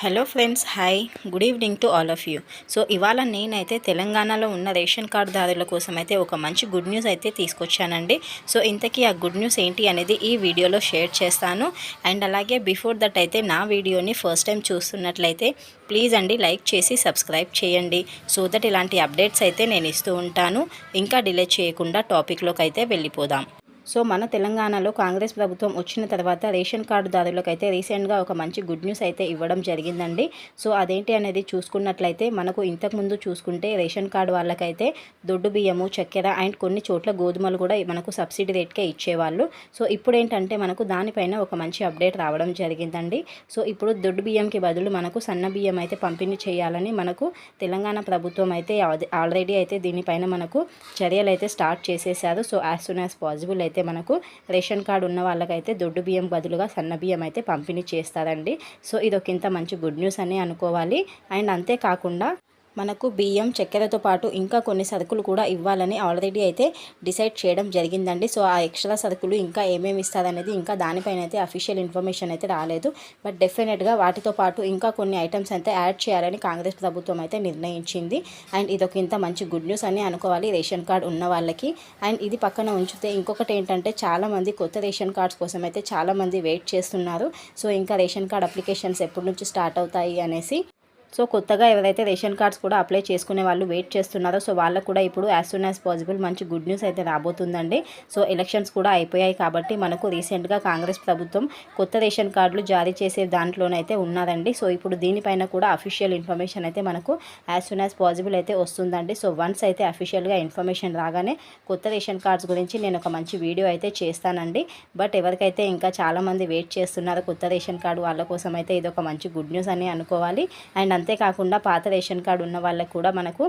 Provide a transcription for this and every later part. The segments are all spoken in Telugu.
Hello friends hi good evening to all of you so ఇవాళ నేనైతే తెలంగాణలో ఉన్న రేషన్ కార్డుదారుల కోసం అయితే ఒక మంచి గుడ్ న్యూస్ అయితే తీసుకొచ్చానండి. సో ఇంతకీ ఆ గుడ్ న్యూస్ ఏంటి అనేది ఈ వీడియోలో షేర్ చేస్తాను. అండ్ అలాగే బిఫోర్ దట్ అయితే నా వీడియోని ఫస్ట్ టైం చూస్తున్నట్లయితే ప్లీజ్ అండి లైక్ చేసి సబ్స్క్రైబ్ చేయండి. సో దట్ ఇలాంటి అప్డేట్స్ అయితే నేను ఇస్తూ ఉంటాను. ఇంకా డిలే చేయకుండా టాపిక్లోకి అయితే వెళ్ళిపోదాం. సో మన తెలంగాణలో కాంగ్రెస్ ప్రభుత్వం వచ్చిన తర్వాత రేషన్ కార్డుదారులకు అయితే రీసెంట్గా ఒక మంచి గుడ్ న్యూస్ అయితే ఇవ్వడం జరిగిందండి. సో అదేంటి అనేది చూసుకున్నట్లయితే మనకు ఇంతకుముందు చూసుకుంటే రేషన్ కార్డు వాళ్ళకైతే దొడ్డు బియ్యము చక్కెర అండ్ కొన్ని చోట్ల గోధుమలు కూడా మనకు సబ్సిడీ రేట్కే ఇచ్చేవాళ్ళు. సో ఇప్పుడు ఏంటంటే మనకు దానిపైన ఒక మంచి అప్డేట్ రావడం జరిగిందండి. సో ఇప్పుడు దొడ్డు బియ్యంకి బదులు మనకు సన్న బియ్యం అయితే పంపిణీ చేయాలని మనకు తెలంగాణ ప్రభుత్వం అయితే ఆల్రెడీ అయితే దీనిపైన మనకు చర్యలు అయితే స్టార్ట్ చేసేసారు so as soon as possible అయితే అయితే మనకు రేషన్ కార్డు ఉన్న వాళ్ళకైతే దొడ్డు బియ్యం బదులుగా సన్న బియ్యం అయితే పంపిణీ చేస్తారండి. సో ఇది ఒక ఇంత మంచి గుడ్ న్యూస్ అని అనుకోవాలి. అండ్ అంతేకాకుండా మనకు బియ్యం చక్కెరతో పాటు ఇంకా కొన్ని సరుకులు కూడా ఇవ్వాలని ఆల్రెడీ అయితే డిసైడ్ చేయడం జరిగిందండి. సో ఆ ఎక్స్ట్రా సరుకులు ఇంకా ఏమేమి ఇస్తారనేది ఇంకా దానిపైన అయితే అఫీషియల్ ఇన్ఫర్మేషన్ అయితే రాలేదు. బట్ డెఫినెట్గా వాటితో పాటు ఇంకా కొన్ని ఐటమ్స్ అయితే యాడ్ చేయాలని కాంగ్రెస్ ప్రభుత్వం అయితే నిర్ణయించింది. అండ్ ఇదొక ఇంత మంచి గుడ్ న్యూస్ అని అనుకోవాలి రేషన్ కార్డు ఉన్న వాళ్ళకి. అండ్ ఇది పక్కన ఉంచితే ఇంకొకటి ఏంటంటే చాలామంది కొత్త రేషన్ కార్డ్స్ కోసం అయితే చాలామంది వెయిట్ చేస్తున్నారు. సో ఇంకా రేషన్ కార్డ్ అప్లికేషన్స్ ఎప్పటి నుంచి స్టార్ట్ అవుతాయి అనేసి సో కొత్తగా ఎవరైతే రేషన్ కార్డ్స్ కూడా అప్లై చేసుకునే వాళ్ళు వెయిట్ చేస్తున్నారో సో వాళ్ళకు కూడా ఇప్పుడు యాజ్ సూన్ యాజ్ పాసిబుల్ మంచి గుడ్ న్యూస్ అయితే రాబోతుందండి. సో ఎలక్షన్స్ కూడా అయిపోయాయి కాబట్టి మనకు రీసెంట్గా కాంగ్రెస్ ప్రభుత్వం కొత్త రేషన్ కార్డులు జారీ చేసే దాంట్లోనైతే ఉన్నారండి సో ఇప్పుడు దీనిపైన కూడా అఫీషియల్ ఇన్ఫర్మేషన్ అయితే మనకు యాజ్ సూన్ యాజ్ పాసిబుల్ అయితే వస్తుందండి. సో వన్స్ అయితే అఫీషియల్గా ఇన్ఫర్మేషన్ రాగానే కొత్త రేషన్ కార్డ్స్ గురించి నేను ఒక మంచి వీడియో అయితే చేస్తానండి. బట్ ఎవరికైతే ఇంకా చాలామంది వెయిట్ చేస్తున్నారో కొత్త రేషన్ కార్డు వాళ్ళ కోసం అయితే ఇది ఒక మంచి గుడ్ న్యూస్ అని అనుకోవాలి. అండ్ అంతేకాకుండా పాత రేషన్ కార్డు ఉన్న వాళ్ళకు కూడా మనకు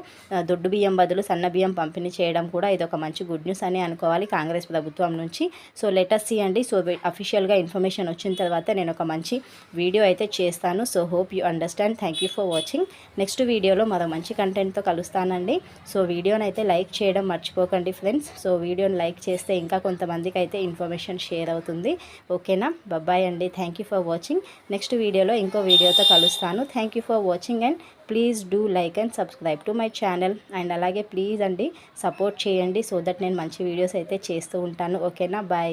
దొడ్డు బియ్యం బదులు సన్న బియ్యం పంపిణీ చేయడం కూడా ఇది ఒక మంచి గుడ్ న్యూస్ అని అనుకోవాలి కాంగ్రెస్ ప్రభుత్వం నుంచి. సో లెటర్స్ అండి. సో అఫీషియల్గా ఇన్ఫర్మేషన్ వచ్చిన తర్వాత నేను ఒక మంచి వీడియో అయితే చేస్తాను. So hope you understand thank you for watching next వీడియోలో మరో మంచి కంటెంట్తో కలుస్తానండి. సో వీడియోని అయితే లైక్ చేయడం మర్చిపోకండి ఫ్రెండ్స్ సో వీడియోని లైక్ చేస్తే ఇంకా కొంతమందికి అయితే ఇన్ఫర్మేషన్ షేర్ అవుతుంది ఓకేనా బాయ్ అండి. థ్యాంక్ ఫర్ వాచింగ్ నెక్స్ట్ వీడియోలో ఇంకో వీడియోతో కలుస్తాను. Thank for watching watching and please do like and subscribe to my channel and అలాగే ప్లీజ్ అండి సపోర్ట్ చేయండి సో దట్ నేను మంచి వీడియోస్ అయితే చేస్తూ ఉంటాను. ఓకేనా బాయ్